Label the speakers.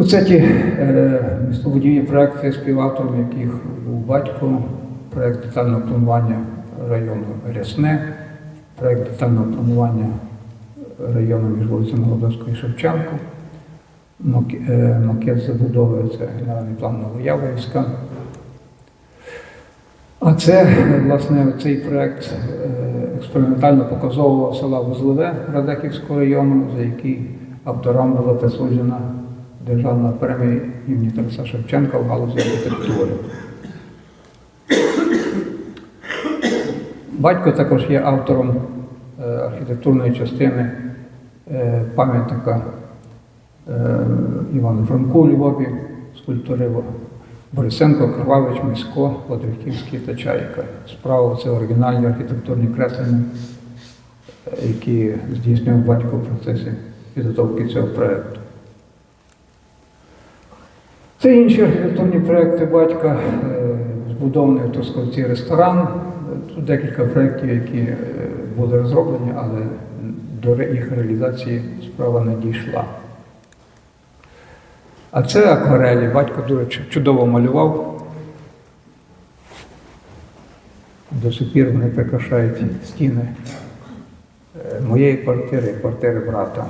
Speaker 1: Оце ті е, містобудівні проекти, співавтором яких був батько, проект детального планування району Рясне, проект детального планування району між вулицями Голодовською і Шевченко, е, макет забудови це генеральний план Новояворівська. А це, власне, цей проект е, експериментально-показового села Вузлове Радехівського району, за який авторам була присуджена державна премія імені Тараса Шевченка в галузі архітектури. Батько також є автором е, архітектурної частини е, пам'ятника е, Івану Франку у Львові, скульптури Борисенко, Кривавич, Місько, Ладвихівський та Чайка. Справа це оригінальні архітектурні креслення, які здійснював батько в процесі підготовки цього проєкту. Це інші архітектурні проекти батька, е, збудований в Тосковці ресторан. Тут декілька проєктів, які е, були розроблені, але до їх реалізації справа не дійшла. А це акварелі. Батько дуже чудово малював. До сих пір вони прикрашають стіни е, моєї квартири, квартири брата.